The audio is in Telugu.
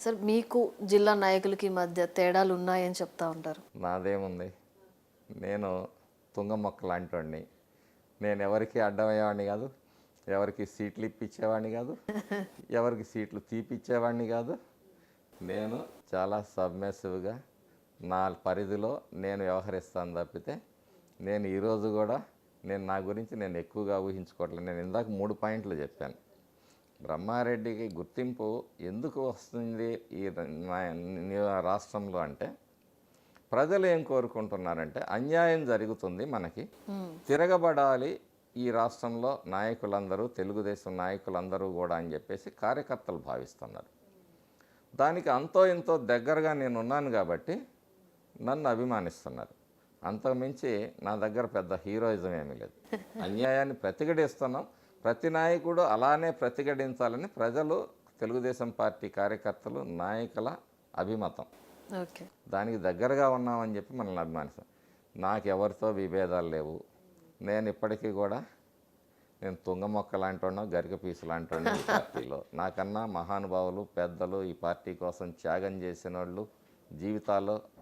సార్ మీకు జిల్లా నాయకులకి మధ్య తేడాలు ఉన్నాయని చెప్తా ఉంటారు. నాదేముంది? నేను తుంగ మొక్క లాంటివాడిని. నేను ఎవరికి అడ్డమయ్యేవాడిని కాదు ఎవరికి సీట్లు ఇప్పించేవాడిని కాదు ఎవరికి సీట్లు తీపిచ్చేవాడిని కాదు. నేను చాలా సబ్మెసివ్గా నా పరిధిలో నేను వ్యవహరిస్తాను తప్పితే నేను ఈరోజు కూడా నేను నా గురించి నేను ఎక్కువగా ఊహించుకోవట్లేదు. నేను ఇందాక మూడు పాయింట్లు చెప్పాను. బ్రహ్మారెడ్డికి గుర్తింపు ఎందుకు వస్తుంది ఈ రాష్ట్రంలో అంటే ప్రజలు ఏం కోరుకుంటున్నారంటే అన్యాయం జరుగుతుంది మనకి. తిరగబడాలి ఈ రాష్ట్రంలో నాయకులందరూ తెలుగుదేశం నాయకులందరూ కూడా అని చెప్పేసి కార్యకర్తలు భావిస్తున్నారు. దానికి అంతో ఇంతో దగ్గరగా నేను ఉన్నాను కాబట్టి నన్ను అభిమానిస్తున్నారు. అంతకుమించి నా దగ్గర పెద్ద హీరోయిజం ఏమీ లేదు. అన్యాయాన్ని ప్రతిఘటిస్తున్నాం. ప్రతి నాయకుడు అలానే ప్రతిఘటించాలని ప్రజలు తెలుగుదేశం పార్టీ కార్యకర్తలు నాయకుల అభిమతం. ఓకే. దానికి దగ్గరగా ఉన్నామని చెప్పి మనల్ని అభిమానిస్తాం. నాకు ఎవరితో విభేదాలు లేవు. నేను ఇప్పటికీ కూడా నేను తుంగ మొక్క లాంటి గరిక పీసు లాంటి ఈ పార్టీలో. నాకన్నా మహానుభావులు పెద్దలు ఈ పార్టీ కోసం త్యాగం చేసిన వాళ్ళు జీవితాల్లో